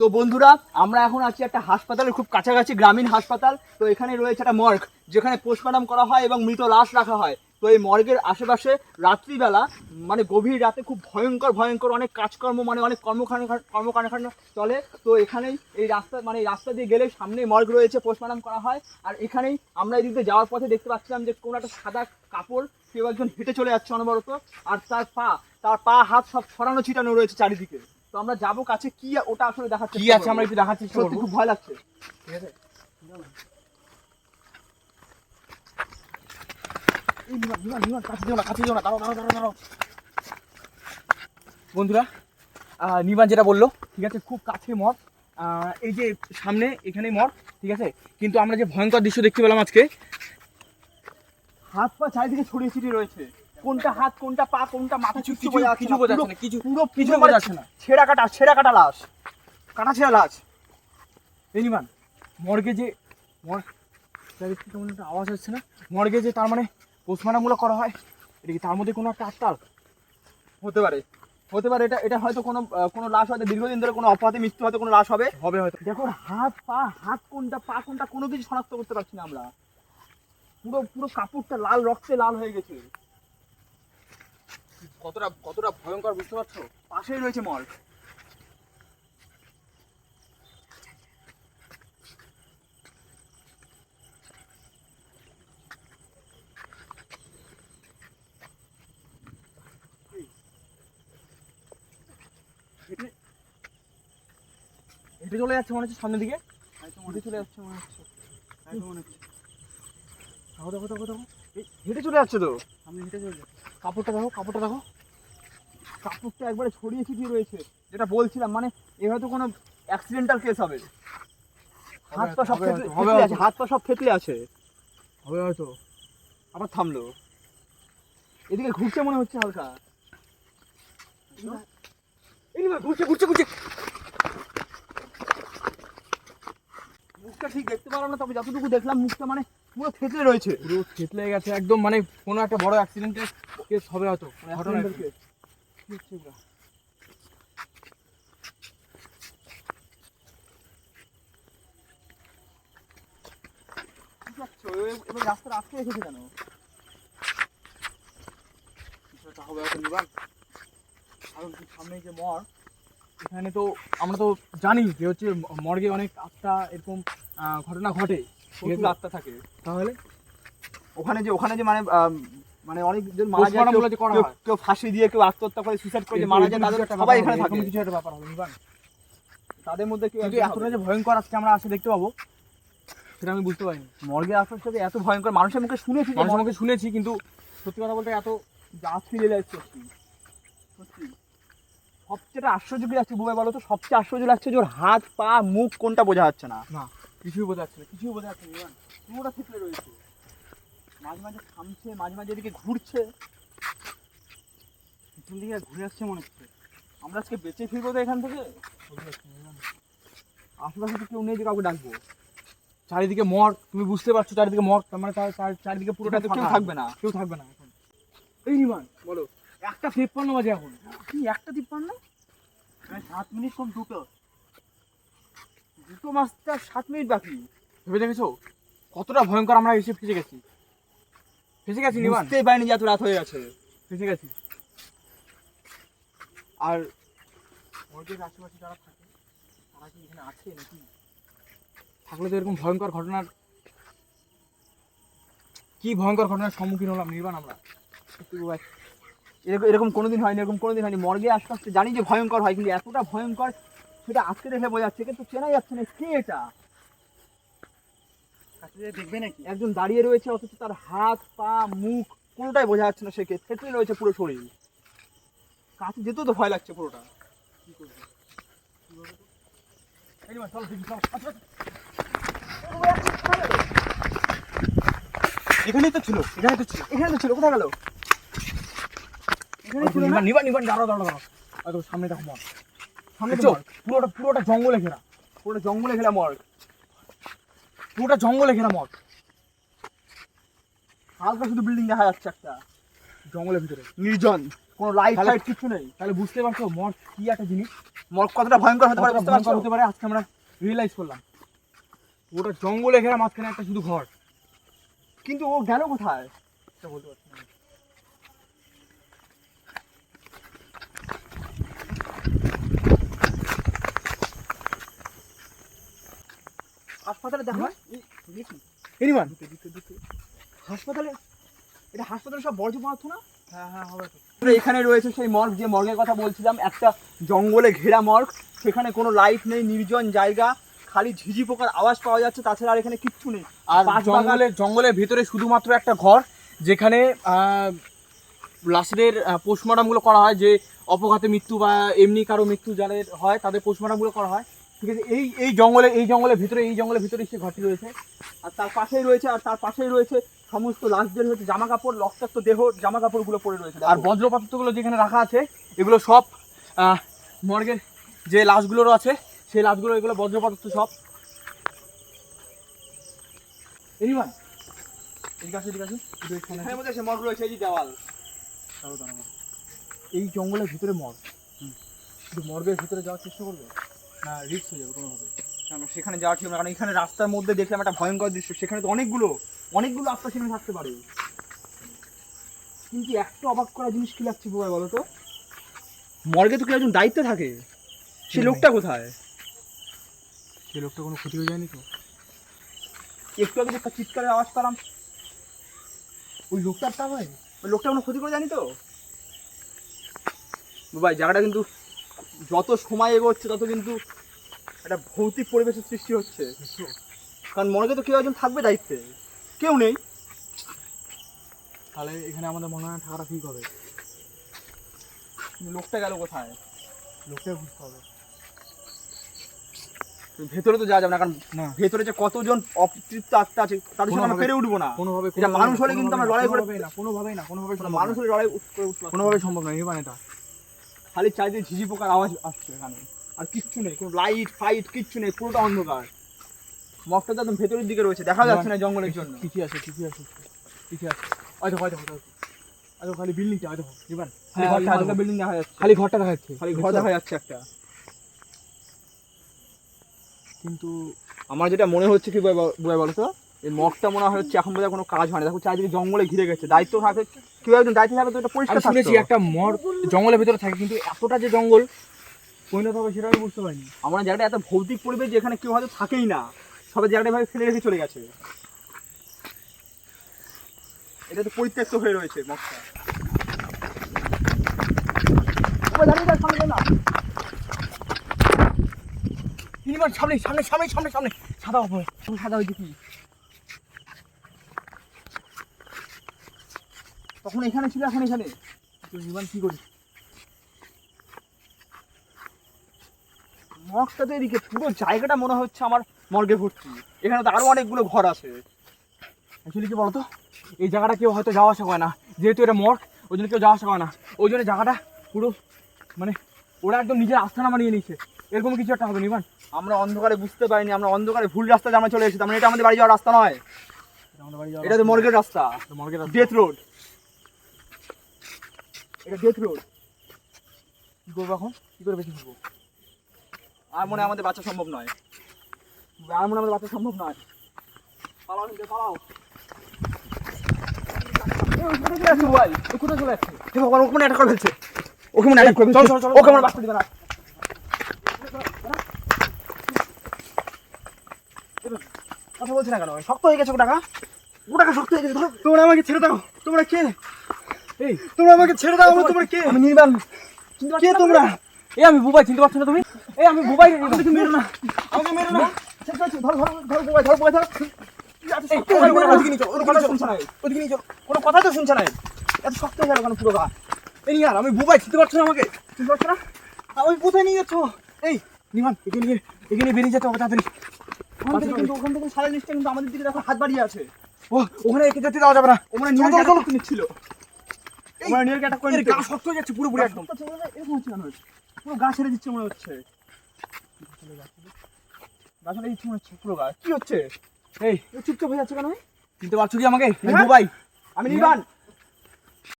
তো বন্ধুরা, আমরা এখন আছি একটা হাসপাতালের খুব কাছাকাছি গ্রামীণ হাসপাতাল। তো এখানে রয়েছে একটা মর্গ, যেখানে পোস্টমর্টম করা হয় এবং মৃত লাশ রাখা হয়। তো এই মর্গের আশেপাশে রাত্রিবেলা মানে গভীর রাতে খুব ভয়ঙ্কর ভয়ঙ্কর অনেক কাজকর্ম মানে অনেক কর্মকাণ্ড কর্মকাণ্ড চলে। তো এখানেই এই রাস্তা মানে রাস্তা দিয়ে গেলে সামনে মর্গ রয়েছে পোস্টমর্টম করা হয়। আর এখানেই আমরা এদিক যাওয়ার পথে দেখতে পাচ্ছিলাম যে কোনো একটা সাদা কাপড়, কেউ একজন হেঁটে চলে যাচ্ছে অনবরত। আর তার পা তার পা, হাত সব ছড়ানো ছিটানো রয়েছে চারিদিকে। তো আমরা যাব কাছে কি ওটা আসলে দেখাচ্ছে কি আছে আমরা একটু দেখার চেষ্টা সত্যি খুব ভয় লাগছে। ঠিক আছে। বন্ধুরা আহ, নিবান যেটা বলল ঠিক আছে খুব কাছে মঠ আহ, এই যে সামনে এখানেই মঠ ঠিক আছে? কিন্তু আমরা যে ভয়ঙ্কর দৃশ্য দেখতে পেলাম আজকে হাত পা চারিদিকে ছড়িয়ে ছিটিয়ে রয়েছে। কোনটা হাত কোনটা পা কোনটা মাথা কিছু কিছু কিছু বোঝা যাচ্ছে না কিছু পুরো কিছু বোঝা মানে যাচ্ছে না। ছেঁড়া কাটা ছেঁড়া কাটা লাশ কাটা ছেঁড়া লাশ। এই নিবান মর্গে যে কেমন একটা আওয়াজ হচ্ছে না? মর্গে যে তার মানে পোস্টমার্টামগুলো করা হয় এটা কি তার মধ্যে কোনো একটা আত্মার হতে পারে হতে পারে এটা এটা হয়তো কোনো কোনো লাশ হয়তো দীর্ঘদিন ধরে কোনো অপরাধী মৃত্যু হয়তো কোনো লাশ হবে। হবে হয়তো। দেখো হাত পা হাত কোনটা পা কোনটা কোনো কিছু শনাক্ত করতে পারছি না আমরা। পুরো পুরো কাপড়টা লাল রক্তে লাল হয়ে গেছে। কতটা কতটা ভয়ঙ্কর বুঝতে পারছ? পাশেই রয়েছে মল। হেঁটে চলে যাচ্ছে মনে হচ্ছে সামনের দিকে? হেঁটে চলে যাচ্ছে মনে হচ্ছে। দেখো দেখো দেখো দেখো এই হেঁটে চলে যাচ্ছে তো? সামনে হেঁটে চলে যাচ্ছে। কাপড়টা দেখো কাপড়টা দেখো। কাপড়টা একবারে ছড়িয়ে ছিটিয়ে রয়েছে। যেটা বলছিলাম মানে এ হয়তো কোনো অ্যাক্সিডেন্টাল কেস হবে। হাত পা সব থেতলে আছে হাত পা সব থেতলে আছে। হবে হয়তো। আবার থামলো। এদিকে ঘুরছে মনে হচ্ছে হালকা। ঘুরছে ঘুরছে ঘুরছে। মুখটা ঠিক দেখতে পারলাম না তবে যতটুকু দেখলাম মুখটা মানে পুরো থেতলে রয়েছে পুরো থেতলে গেছে একদম মানে কোনো একটা বড় অ্যাক্সিডেন্টের কেস হবে হয়তো ঘটনা accidental case। কি হচ্ছে এগুলা? কি করছ? এ- এবার রাস্তাটা আটকে রেখেছে কেন হবে হয়তো নিবান কারণ সামনে যে মর এখানে তো আমরা তো জানি যে হচ্ছে মর্গে অনেক আত্মা এরকম ঘটনা ঘটে প্রচুর আত্মা থাকে। তাহলে? ওখানে যে ওখানে যে মানে মানে অনেকজন মারা যায় কেউ- ফাঁসি দিয়ে কেউ আত্মহত্যা করে সুইসাইড করে মারা যায় তাদের সবাই এখানে থাকে। কিছু একটা ব্যাপার হবে তাদের মধ্যে কেউ এতটা যে ভয়ঙ্কর আজকে আমরা আসে দেখতে পাবো সেটা আমি বুঝতে পারিনি। মর্গের আশপাশটাতে এত ভয়ঙ্কর মানুষের মুখে শুনেছি যে মানুষ মর্গে আমাকে শুনেছি কিন্তু সত্যি কথা বলতে এত গাছ ফিরে লাগছে সত্যি। সত্যি সবচেয়ে আশ্চর্য কি লাগছে বুবাই বলো তো? সবচেয়ে আশ্চর্য লাগছে যে ওর হাত পা মুখ কোনটা বোঝা যাচ্ছে না। না। কিছুই বোঝা যাচ্ছে না কিছুই বোঝা যাচ্ছে না পুরোটা থেতলে রয়েছে। মাঝে মাঝে থামছে মাঝে মাঝে এদিকে ঘুরছে। পিছন দিকে ঘুরে আসছে মনে হচ্ছে। আমরা আজকে বেঁচে ফিরবো তো এখান থেকে? আশেপাশে তো কেউ নেই যে কাউকে ডাকবো। চারিদিকে মর তুমি বুঝতে পারছ চারিদিকে মর তার মানে চারিদিকে পুরোটা তো কেউ থাকবে না। কেউ থাকবে না এখন। এই নিমান বলো একটা তেপ্পান্ন বাজে এখন। কি একটা তিপ্পান্ন? সাত মিনিট কোন দুটো দুটো মাসটা সাত মিনিট বাকি। ভেবে দেখেছ? কতটা ভয়ঙ্কর আমরা এসে ফেসে গেছি। ফেসে গেছি নিমান বুঝতেই পারিনি যে এত রাত হয়ে গেছে। ফেসে গেছি। আর মর্গের আশেপাশে যারা থাকে তারা কি এখানে আছে নাকি? থাকলে তো এরকম ভয়ঙ্কর ঘটনার কি ভয়ঙ্কর ঘটনার সম্মুখীন হলাম নির্বাণ আমরা? এরকম এরকম কোনোদিন হয়নি এরকম কোনোদিন হয়নি। মর্গে আস্তে আস্তে জানি যে ভয়ঙ্কর হয় কিন্তু এতটা ভয়ঙ্কর সেটা আজকে দেখে বোঝা যাচ্ছে কিন্তু চেনা যাচ্ছে না কে এটা। দেখবে নাকি? একজন দাঁড়িয়ে রয়েছে অথচ তার হাত পা মুখ কোনোটাই বোঝা যাচ্ছে না সে কে থেতলে রয়েছে পুরো শরীর। কাছে যেতেও তো ভয় লাগছে পুরোটা। কি করবে। আচ্ছা, আচ্ছা। এখানেই তো ছিল এখানে তো ছিল এখানে তো ছিল কোথায় গেল? এখানে ছিল না? নিবান নিবান নিবান দাঁড়াও দাঁড়াও দাঁড়াও। আর সামনে দেখো সামনে তো পুরোটা পুরোটা জঙ্গলে ঘেরা। পুরোটা জঙ্গলে ঘেরা মর্গ পুরোটা জঙ্গলে ঘেরা মর হালকা শুধু বিল্ডিং দেখা যাচ্ছে একটা। জঙ্গলের ভিতরে। নির্জন। কোনো লাইট ফাইট কিছু নেই। তাহলে বুঝতে পারছ মর কি একটা জিনিস? মর্গ কতটা ভয়ঙ্কর হতে পারে বুঝতে ভয়ঙ্কর পারছ হতে পারে আজকে আমরা রিয়েলাইজ করলাম। ওটা জঙ্গলে ঘেরা মাঝখানে একটা শুধু ঘর। কিন্তু ও গেল কোথায়? সেটা বলতে পারছি না। হাসপাতালে দেখো। এনিমান? হাসপাতালে এটা হাসপাতালে সব বর্জ্য পদার্থ না? হ্যাঁ হ্যাঁ হবে এখানে রয়েছে সেই মর্গ যে মর্গের কথা বলছিলাম একটা জঙ্গলে ঘেরা মর্গ। সেখানে কোনো লাইট নেই নির্জন জায়গা খালি ঝিঝি পোকার আওয়াজ পাওয়া যাচ্ছে তাছাড়া আর এখানে কিচ্ছু নেই। আর জঙ্গলের জঙ্গলের ভিতরে শুধুমাত্র একটা ঘর যেখানে লাশের পোস্টমর্টমগুলো করা হয় যে অপঘাতে মৃত্যু বা এমনি কারও মৃত্যু যাদের হয় তাদের পোস্টমর্টমগুলো করা হয়। ঠিক আছে এই এই জঙ্গলে এই জঙ্গলের ভিতরে এই জঙ্গলের ভিতরে সে ঘরটি রয়েছে। আর তার পাশেই রয়েছে আর তার পাশেই রয়েছে সমস্ত লাশদের হচ্ছে জামা কাপড় রক্তাক্ত দেহ জামা কাপড়গুলো পড়ে রয়েছে। আর বজ্রপাতগুলো যেখানে রাখা আছে এগুলো সব মর্গের যে লাশগুলোরও আছে সেই লাশগুলো এগুলো বজ্রপাত সব। এনিমান ঠিক আছে ঠিক আছে একটু এখানের মধ্যে সে মর্গ রয়েছে এই যে দেওয়াল। এই জঙ্গলের ভিতরে মর্গ। মর্গের ভিতরে যাওয়ার চেষ্টা করবে? না রিস্ক হয়ে যাবে কোনোভাবে। সেখানে যাওয়া ঠিক না কারণ এখানে রাস্তার মধ্যে দেখলাম একটা ভয়ঙ্কর দৃশ্য সেখানে তো অনেকগুলো অনেকগুলো আত্মা সেখানে থাকতে পারে। কিন্তু একটা অবাক করা জিনিস কি লাগছে বলে বলো তো মর্গে তো কেউ একজন দায়িত্বে থাকে। সে লোকটা কোথায়? সে লোকটা কোনো ক্ষতি হয়ে যায়নি তো? একটু আগে একটা চিৎকারের আওয়াজ পেলাম। ওই লোকটার তা ভাই ওই লোকটা কোনো ক্ষতি করে জানি তো? ভাই জায়গাটা কিন্তু যত সময় এগোচ্ছে তত কিন্তু একটা ভৌতিক পরিবেশের সৃষ্টি হচ্ছে। কারণ মনে তো কেউ একজন থাকবে দায়িত্বে। কেউ নেই। তাহলে এখানে আমাদের মনে হয় থাকাটা ঠিক হবে। লোকটা গেল কোথায়? লোকটা বুঝতে হবে। ভেতরে তো যাওয়া যাবে না কারণ ভেতরে যে কতজন অতৃপ্ত আত্মা আছে তাদের সঙ্গে আমরা পেরে উঠবো না। কোনোভাবে মানুষ হলে কিন্তু আমরা লড়াই করে- না কোনোভাবেই না কোনোভাবেই কোনো সম্ভব মানুষ হলে লড়াই। কোনোভাবেই সম্ভব নয় নির্বাণ এটা। খালি চারিদিকে ঝিঝি পোকার আওয়াজ আসছে এখানে। আর কিচ্ছু নেই কোনো লাইট ফাইট কিচ্ছু নেই পুরোটা অন্ধকার। মগটা তো একদম ভেতরের দিকে রয়েছে দেখা যাচ্ছে না জঙ্গলের জন্য। ঠিকই আছে ঠিকই আছে ঠিকই আছে। হয়তো হয়তো হয়তো আচ্ছা খালি বিল্ডিংটা হয়তো নির্বাণ খালি খালি ঘরটা হালকা বিল্ডিং দেখা যাচ্ছে। খালি ঘরটা দেখা যাচ্ছে খালি ঘর দেখা যাচ্ছে একটা। কিন্তু আমার যেটা মনে হচ্ছে কি বুঝাই বলো তো এই মগটা মনে হয় হচ্ছে এখন বোধহয় কোনো কাজ হয় না। দেখো চারিদিকে জঙ্গলে ঘিরে গেছে। দায়িত্ব থাকে। কেউ একজন দায়িত্ব থাকে তো এটা পরিষ্কার শুনেছি। একটা মর জঙ্গলের ভিতরে থাকে কিন্তু এতটা যে জঙ্গল পরিণত হবে সেটা আমি বুঝতে পারিনি। আমরা জায়গাটা এত ভৌতিক পরিবেশ যেখানে কেউ হয়তো থাকেই না। সবাই জায়গাটা ভাবে ফেলে রেখে চলে গেছে। এটা তো পরিত্যক্ত হয়ে রয়েছে মগটা সামনে সামনে সামনে সামনে সামনে সাদা হবে সাদা হয়েছে কি তখন এখানে ছিল এখন এখানে। নির্বাণ কি করিস মগটা তো এদিকে পুরো জায়গাটা মনে হচ্ছে আমার মর্গে ভর্তি। এখানে তো আরও অনেকগুলো ঘর আছে। অ্যাকচুয়ালি কি বলতো? এই জায়গাটা কেউ হয়তো যাওয়া আসা করে না। যেহেতু এটা মর্গ ওই জন্য কেউ যাওয়া আসা করে না। ওই জন্য জায়গাটা পুরো মানে ওরা একদম নিজের আস্থানা বানিয়ে নিয়েছে। এরকম কিছু একটা হবে নিবান আমরা অন্ধকারে বুঝতে পারিনি আমরা অন্ধকারে ভুল রাস্তাতে আমরা চলে এসেছি। তার মানে এটা আমাদের বাড়ি যাওয়ার রাস্তা নয়। আমাদের বাড়ি এটা তো মর্গের রাস্তা। মর্গের ডেথ রোড এটা ডেথ রোড। কি করব এখন? কি করে বেশি করব আর মনে আমাদের বাচ্চা সম্ভব নয়। আর মনে আমাদের বাচ্চা সম্ভব নয়। পালাও পালাও? ও ওকে মনে ওকে মনে বাঁচতে দিবে না। কথা বলছি না কেন? শক্ত হয়ে গেছে ওটাকা ওটাকা শক্ত হয়ে গেছে তোমরা আমাকে ছেড়ে দাও। তোমরা কে? এই তোমরা আমাকে ছেড়ে দাও আমি তোমরা কে? আমি নির্বাণ। কে তোমরা? এ আমি বুবাই চিনতে পারছ না তুমি? এ আমি বুবাই আমাকে মেরো না। আমাকে মেরো না। ধরো ধরো ধরো বোবাই, ধরো বোবাই, ধরো। এত শক্ত এই, গেল, ওদিকে ওদিকে নিয়ে চল, কোনো কথা নিয়ে নিয়ে তো শুনছে না এত শক্ত হয়ে গেল কেন পুরো গা? এই আর আমি বুবাই চিনতে পারছ না আমাকে? চিনতে পারছ না? আমি কোথায় নিয়ে যাচ্ছ। এই নিমান এখানে নিয়ে এখানে বেরিয়ে যেতে হবে তাড়াতাড়ি। ওখান থেকে কিন্তু ওখান থেকে কিন্তু আমাদের দিকে দেখো হাত বাড়িয়ে আছে। ও ওখানে একে যেতে দেওয়া যাবে না। ওখানে নিয়ে চলো। নিচ্ছিল। ওমরা নিয়ে গেটা করে গা শক্ত হয়ে যাচ্ছে পুরোপুরি একদম। এরকম হচ্ছে কেন পুরো গা ছেড়ে দিচ্ছে মনে হচ্ছে। গা ছেড়ে দিচ্ছে মনে হচ্ছে পুরো গা। কি হচ্ছে? এই। চুপচাপ হয়ে যাচ্ছে কেন? চিনতে পারছ কি আমাকে? আমি হ্যাঁ? আমি নিবান